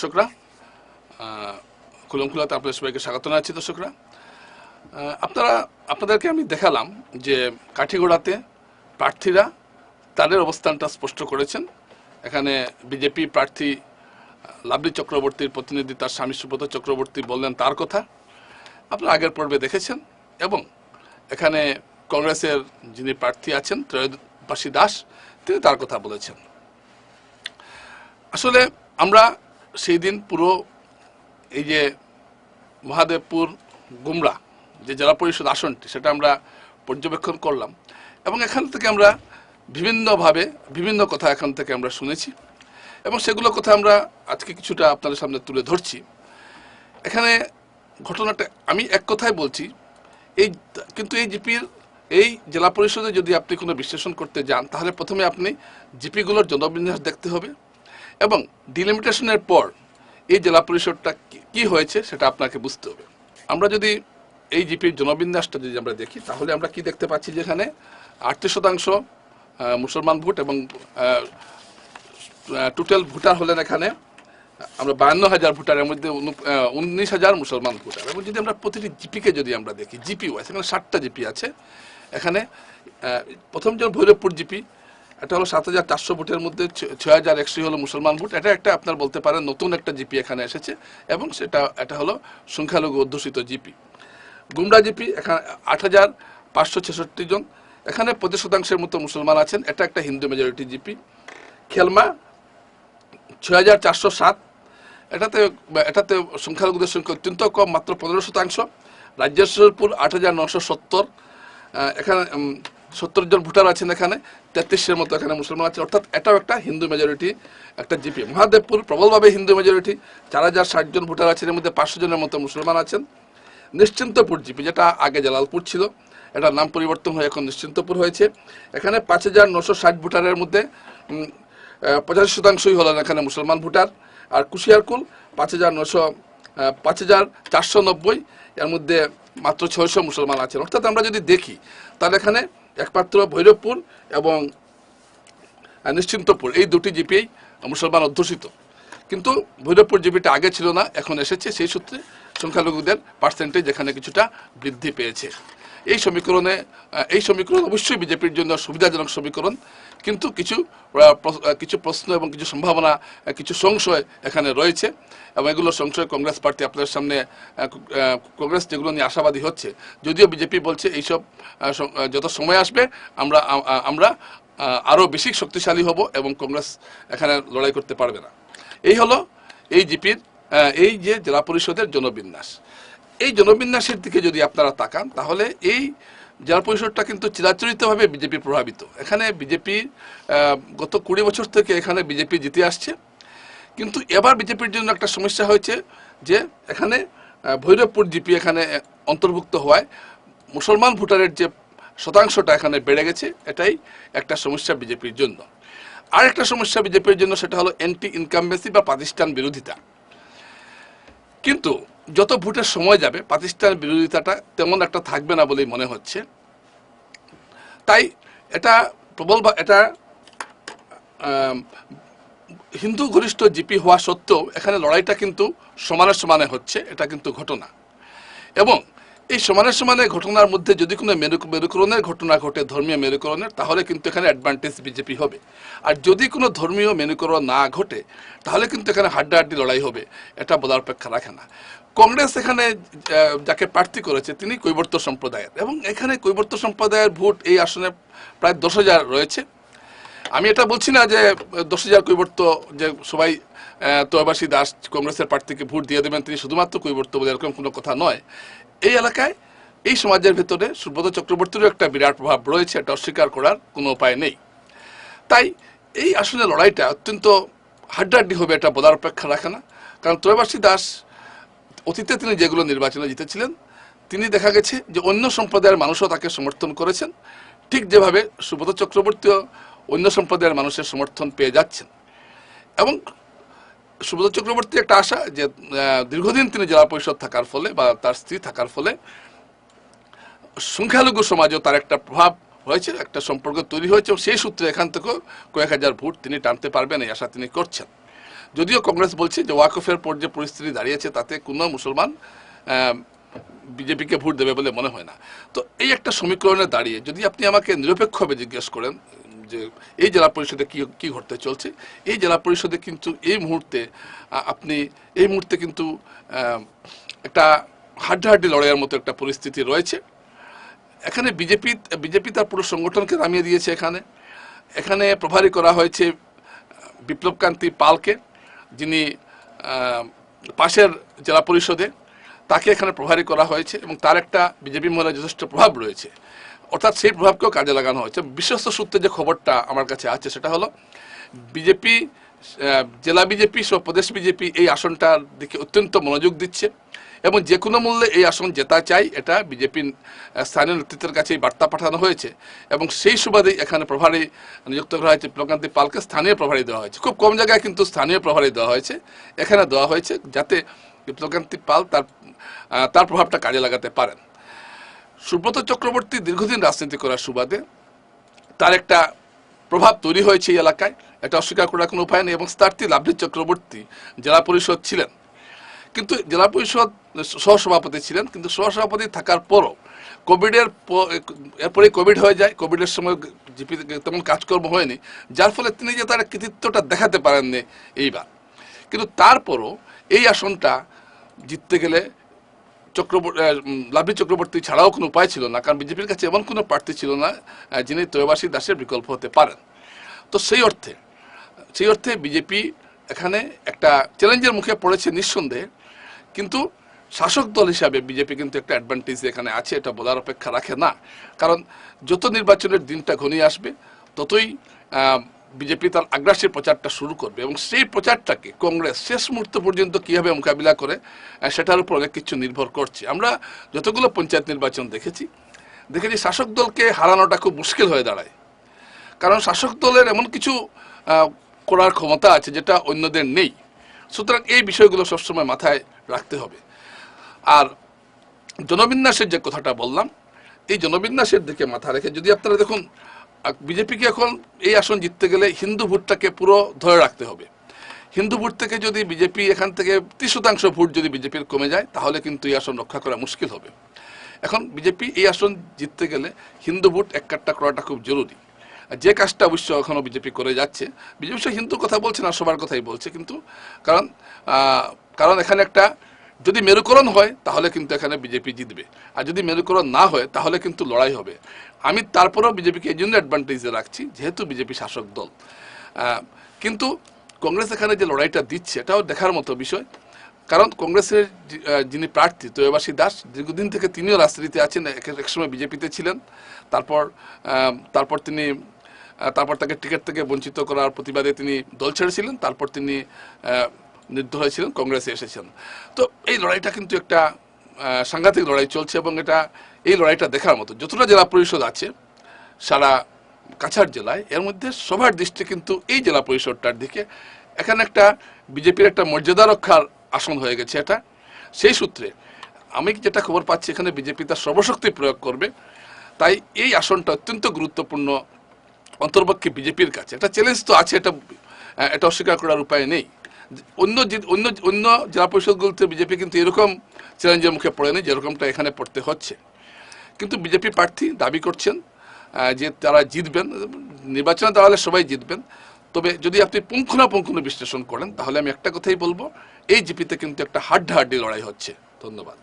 দর্শকরা খুলমখুলাতে আপনাদের সবাইকে স্বাগত জানাচ্ছি দর্শকরা। আপনারা, আপনাদেরকে আমি দেখালাম যে কাঠিগোড়াতে প্রার্থীরা তাদের অবস্থানটা স্পষ্ট করেছেন। এখানে বিজেপি প্রার্থী লাভলি চক্রবর্তীর প্রতিনিধি তার স্বামী সুব্রত চক্রবর্তী বললেন তার কথা। আপনারা আগের পর্বে দেখেছেন এবং এখানে কংগ্রেসের যিনি প্রার্থী আছেন, ত্রয়োদশী দাস, তিনি তার কথা বলেছেন। আসলে আমরা সেই দিন পুরো এই যে মহাদেবপুর গুমরা, যে জেলা পরিষদ আসনটি, সেটা আমরা পর্যবেক্ষণ করলাম। এবং এখান থেকে আমরা বিভিন্নভাবে, বিভিন্ন কথা এখান থেকে আমরা শুনেছি। এবং সেগুলো কথা আমরা আজকে কিছুটা আপনাদের সামনে তুলে ধরছি। এখানে ঘটনাটা আমি এক কথায় বলছি, এই কিন্তু এই জিপির, এই জেলা পরিষদে যদি আপনি কোনো বিশ্লেষণ করতে যান, তাহলে প্রথমে আপনি জিপিগুলোর জনবিন্যাস দেখতে হবে। এবং ডিলিমিটেশনের পর এই জেলা পরিষদটা কি- হয়েছে সেটা আপনাকে বুঝতে হবে। আমরা যদি এই জিপির জনবিন্যাসটা যদি আমরা দেখি, তাহলে আমরা কি দেখতে পাচ্ছি যেখানে আটত্রিশ শতাংশ মুসলমান ভোট এবং টোটাল ভোটার হলেন এখানে, আমরা বায়ান্ন হাজার ভোটারের মধ্যে উনিশ হাজার মুসলমান ভোটার। এবং যদি আমরা প্রতিটি জিপিকে যদি আমরা দেখি জিপি ওয়াইজ এখানে ষাটটা জিপি আছে। এখানে প্রথম যে ভৈরবপুর জিপি এটা হলো সাত হাজার চারশো ভোটের মধ্যে ছয় হাজার একশো হলো মুসলমান ভোট। এটা একটা আপনার বলতে পারেন নতুন একটা জিপি এখানে এসেছে এবং সেটা, এটা হলো সংখ্যালঘু অধ্যুষিত জিপি। গুমরা জিপি, এখানে আট হাজার পাঁচশো ছেষট্টি জন। এখানে পঁচিশ শতাংশের মতো মুসলমান আছেন। এটা একটা হিন্দু মেজরিটি জিপি। খেলমা, ছয় হাজার চারশো সাত। এটাতে এটাতে সংখ্যালঘুদের সংখ্যা অত্যন্ত কম, মাত্র পনেরো শতাংশ। রাজ্যেশ্বরপুর আট হাজার নশো সত্তর। এখানে সত্তর জন ভোটার আছেন এখানে, তেত্রিশের মতো এখানে মুসলমান আছে অর্থাৎ এটাও একটা হিন্দু মেজরিটি একটা জিপি মহাদেবপুর, প্রবলভাবে হিন্দু মেজরিটি চার হাজার ষাট জন ভোটার আছেন, এর মধ্যে পাঁচশো জনের মতো মুসলমান আছেন। নিশ্চিন্তপুর জিপি যেটা আগে জালালপুর ছিল, এটার নাম পরিবর্তন হয়ে এখন নিশ্চিন্তপুর হয়েছে। এখানে পাঁচ হাজার নশো ষাট ভোটারের মধ্যে পঁচাশি শতাংশই হলেন এখানে মুসলমান ভোটার আর কুশিয়ারকুল, পাঁচ হাজার নশো পাঁচ হাজার চারশো নব্বই, এর মধ্যে মাত্র ছয়শো মুসলমান আছেন। অর্থাৎ আমরা যদি দেখি, তাহলে এখানে একমাত্র ভৈরবপুর এবং নিশ্চিন্তপুর। এই দুটি জিপিআই মুসলমান অধ্যুষিত। কিন্তু ভৈরবপুর জিপিটা আগে ছিল না, এখন এসেছে। সেই সূত্রে সংখ্যালঘুদের পার্সেন্টেজ এখানে কিছুটা বৃদ্ধি পেয়েছে। এই সমীকরণে এই সমীকরণ অবশ্যই বিজেপির জন্য সুবিধাজনক সমীকরণ। কিন্তু কিছু কিছু প্রশ্ন এবং কিছু সম্ভাবনা কিছু সংশয় এখানে রয়েছে এবং এগুলো সংশয় কংগ্রেস পার্টি আপনাদের সামনে কংগ্রেস যেগুলো নিয়ে আশাবাদী হচ্ছে। যদিও বিজেপি বলছে এইসব যত সময় আসবে, আমরা আমরা আরও বেশি শক্তিশালী হব এবং কংগ্রেস এখানে লড়াই করতে পারবে না। এই হলো এই জিপির এই যে জেলা পরিষদের জনবিন্যাস। এই জনবিন্যাসের দিকে যদি আপনারা তাকান, তাহলে এই জেলা পরিষদটা কিন্তু চিরাচরিতভাবে বিজেপি প্রভাবিত। এখানে বিজেপি গত কুড়ি বছর থেকে এখানে বিজেপি জিতে আসছে। কিন্তু এবার বিজেপির জন্য একটা সমস্যা হয়েছে যে এখানে ভৈরবপুর জিপি এখানে অন্তর্ভুক্ত হওয়ায় মুসলমান ভোটারের যে শতাংশটা এখানে বেড়ে গেছে, এটাই একটা সমস্যা বিজেপির জন্য। আর একটা সমস্যা বিজেপির জন্য সেটা হলো এন্টি ইনকামবেসি বা পাকিস্তান বিরোধিতা। কিন্তু যত ভোটের সময় যাবে পাকিস্তান বিরোধিতাটা তেমন একটা থাকবে না বলেই মনে হচ্ছে। তাই এটা প্রবল এটা হিন্দু ঘনিষ্ঠ জিপি হওয়া সত্ত্বেও এখানে লড়াইটা কিন্তু সমানে সমানে হচ্ছে, এটা কিন্তু ঘটনা। এবং এই সমানে সমানে ঘটনার মধ্যে যদি কোনো মেরু, মেরুকরণের ঘটনা ঘটে, ধর্মীয় মেরুকরণের, তাহলে কিন্তু এখানে অ্যাডভান্টেজ বিজেপি হবে। আর যদি কোনো ধর্মীয় মেরুকরণ না ঘটে, তাহলে কিন্তু এখানে হাড্ডাহাড্ডি লড়াই হবে। এটা বলার অপেক্ষা রাখে না। কংগ্রেস এখানে যাকে প্রার্থী করেছে, তিনি কৈবর্ত সম্প্রদায়ের। এবং এখানে কৈবর্ত সম্প্রদায়ের ভোট এই আসনে প্রায় দশ হাজার রয়েছে। আমি এটা বলছি না যে দশ হাজার কৈবর্ত যে সবাই তোয়াবাসী দাস কংগ্রেসের প্রার্থীকে ভোট দিয়ে দেবেন, তিনি শুধুমাত্র কৈবর্ত বলে এরকম কোনো কথা নয়। এই এলাকায়, এই সমাজের ভেতরে সুব্রত চক্রবর্তীরও একটা বিরাট প্রভাব রয়েছে, এটা অস্বীকার করার কোনো উপায় নেই। তাই এই আসলে লড়াইটা অত্যন্ত হাড্ডাহাড্ডি হবে এটা বলার অপেক্ষা রাখে না। কারণ ত্রয়বাসী দাস অতীতে তিনি যেগুলো নির্বাচনে জিতেছিলেন, তিনি দেখা গেছে যে অন্য সম্প্রদায়ের মানুষও তাকে সমর্থন করেছেন। ঠিক যেভাবে সুব্রত চক্রবর্তীও অন্য সম্প্রদায়ের মানুষের সমর্থন পেয়ে যাচ্ছেন। এবং সুব্রত চক্রবর্তী একটা আশা যে দীর্ঘদিন তিনি জেলা পরিষদ থাকার ফলে বা তার স্ত্রী থাকার ফলে সংখ্যালঘু সমাজেও তার একটা প্রভাব হয়েছে একটা সম্পর্ক তৈরি হয়েছে এবং সেই সূত্রে এখান থেকেও কয়েক হাজার ভোট তিনি টানতে পারবেন এই আশা তিনি করছেন। যদিও কংগ্রেস বলছে যে ওয়াকফের পর যে পরিস্থিতি দাঁড়িয়েছে তাতে কোনো মুসলমান বিজেপিকে ভোট দেবে বলে মনে হয় না। তো এই একটা সমীকরণে দাঁড়িয়ে যদি আপনি আমাকে নিরপেক্ষভাবে জিজ্ঞেস করেন যে এই জেলা পরিষদে কি কি ঘটতে চলছে, এই জেলা পরিষদে কিন্তু এই মুহূর্তে আপনি এই মুহূর্তে কিন্তু একটা হাড্ডাহাড্ডি লড়াইয়ের মতো একটা পরিস্থিতি রয়েছে। এখানে বিজেপি বিজেপি তার পুরো সংগঠনকে নামিয়ে দিয়েছে এখানে। এখানে প্রভারী করা হয়েছে বিপ্লবকান্তি পালকে, যিনি পাশের জেলা পরিষদে, তাকে এখানে প্রভারী করা হয়েছে এবং তার একটা বিজেপি মহলে যথেষ্ট প্রভাব রয়েছে। অর্থাৎ সেই প্রভাবকেও কাজে লাগানো হয়েছে। বিশ্বস্ত সূত্রে যে খবরটা আমার কাছে আছে, সেটা হলো বিজেপি জেলা বিজেপি, সহ প্রদেশ বিজেপি এই আসনটার দিকে অত্যন্ত মনোযোগ দিচ্ছে এবং যে কোনো মূল্যে এই আসন জেতা চাই, এটা বিজেপির স্থানীয় নেতৃত্বের কাছে এই বার্তা পাঠানো হয়েছে এবং সেই সুবাদেই এখানে প্রভারী নিযুক্ত করা হয়েছে প্রকান্তি পালকে। স্থানীয় প্রভারী দেওয়া হয়েছে। খুব কম জায়গায় কিন্তু স্থানীয় প্রভারী দেওয়া হয়েছে। এখানে দেওয়া হয়েছে যাতে বিপ্লবকান্তি পাল তার তার প্রভাবটা কাজে লাগাতে পারেন। সুব্রত চক্রবর্তী দীর্ঘদিন রাজনীতি করার সুবাদে তার একটা প্রভাব তৈরি হয়েছে এই এলাকায়। এটা অস্বীকার করার কোনো উপায় নেই এবং স্থার্থী লাভলি চক্রবর্তী জেলা পরিষদ ছিলেন। কিন্তু জেলা পরিষদ সহসভাপতি ছিলেন, কিন্তু সহসভাপতি থাকার পরও কোভিডের এরপরে কোভিড হয়ে যায়। কোভিডের সময় জিপি তেমন কাজকর্ম হয়নি। যার ফলে তিনি যে তার কৃতিত্বটা দেখাতে পারেননি এইবার। কিন্তু তারপরও এই আসনটা জিততে গেলে চক্রবর্তী লাভলি চক্রবর্তী ছাড়াও কোনো উপায় ছিল না, কারণ বিজেপির কাছে এমন কোনো প্রার্থী ছিল না যিনি তৈবাসী দাসের বিকল্প হতে পারেন। তো সেই অর্থে সেই অর্থে বিজেপি এখানে একটা চ্যালেঞ্জের মুখে পড়েছে নিঃসন্দেহে, কিন্তু শাসক দল হিসাবে বিজেপি কিন্তু একটা অ্যাডভান্টেজ এখানে আছে, এটা বলার অপেক্ষা রাখে না। কারণ যত নির্বাচনের দিনটা ঘনিয়ে আসবে, ততই বিজেপি তার আগ্রাসী প্রচারটা শুরু করবে এবং সেই প্রচারটাকে কংগ্রেস শেষ মুহূর্ত পর্যন্ত কীভাবে মোকাবিলা করে সেটার উপর অনেক কিছু নির্ভর করছে। আমরা যতগুলো পঞ্চায়েত নির্বাচন দেখেছি দেখেছি শাসক দলকে হারানোটা খুব মুশকিল হয়ে দাঁড়ায়। কারণ শাসক দলের এমন কিছু করার ক্ষমতা আছে যেটা অন্যদের নেই। সুতরাং এই বিষয়গুলো সবসময় মাথায় রাখতে হবে। আর জনবিন্যাসের যে কথাটা বললাম, এই জনবিন্যাসের দিকে মাথা রেখে যদি আপনারা দেখুন বিজেপিকে এখন এই আসন জিততে গেলে হিন্দু ভোটটাকে পুরো ধরে রাখতে হবে। হিন্দু ভোট থেকে যদি বিজেপি এখান থেকে ত্রিশ শতাংশ ভোট যদি বিজেপির কমে যায়, তাহলে কিন্তু এই আসন রক্ষা করা মুশকিল হবে। এখন বিজেপি এই আসন জিততে গেলে হিন্দু ভোট এককাট্টা করাটা খুব জরুরি। যে কাজটা অবশ্য এখনও বিজেপি করে যাচ্ছে, বিজেপি হিন্দু কথা বলছে না, সবার কথাই বলছে, কিন্তু কারণ কারণ এখানে একটা যদি মেরুকরণ হয়, তাহলে কিন্তু এখানে বিজেপি জিতবে। আর যদি মেরুকরণ না হয়, তাহলে কিন্তু লড়াই হবে। আমি তারপরেও বিজেপিকে এই জন্য অ্যাডভান্টেজে রাখছি, যেহেতু বিজেপি শাসক দল। কিন্তু কংগ্রেস এখানে যে লড়াইটা দিচ্ছে, এটাও দেখার মতো বিষয়। কারণ কংগ্রেসের যিনি প্রার্থী তৈবাসী দাস, দীর্ঘদিন থেকে তিনিও রাজনীতিতে আছেন, এক- একসময় বিজেপিতে ছিলেন। তারপর তারপর তিনি তারপর তাকে টিকিট থেকে বঞ্চিত করার প্রতিবাদে তিনি দল ছেড়েছিলেন। তারপর তিনি নির্দল হয়েছিলেন, কংগ্রেসে এসেছেন। তো এই লড়াইটা কিন্তু একটা সাংঘাতিক লড়াই চলছে এবং এটা, এই লড়াইটা দেখার মতো। যতটা জেলা পরিষদ আছে, সারা কাছাড় জেলায়, এর মধ্যে সবার দৃষ্টি কিন্তু এই জেলা পরিষদটার দিকে। এখানে একটা বিজেপির একটা মর্যাদা রক্ষার আসন হয়ে গেছে এটা। সেই সূত্রে আমি যেটা খবর পাচ্ছি, এখানে বিজেপি তার সর্বশক্তি প্রয়োগ করবে। তাই এই আসনটা অত্যন্ত গুরুত্বপূর্ণ অন্তর্পক্ষে বিজেপির কাছে। একটা চ্যালেঞ্জ তো আছে, এটা এটা অস্বীকার করার উপায় নেই। অন্য অন্য অন্য জেলা পরিষদগুলোতে বিজেপি কিন্তু এরকম চ্যালেঞ্জের মুখে পড়েনি, যেরকমটা এখানে পড়তে হচ্ছে। কিন্তু বিজেপি প্রার্থী দাবি করছেন যে তারা জিতবেন, নির্বাচনে দাঁড়ালে সবাই জিতবেন। তবে যদি আপনি পুঙ্খানুপুঙ্খানু বিশ্লেষণ করেন, তাহলে আমি একটা কথাই বলব, এই জিপিতে কিন্তু একটা হাড্ডাহাড্ডি লড়াই হচ্ছে। ধন্যবাদ।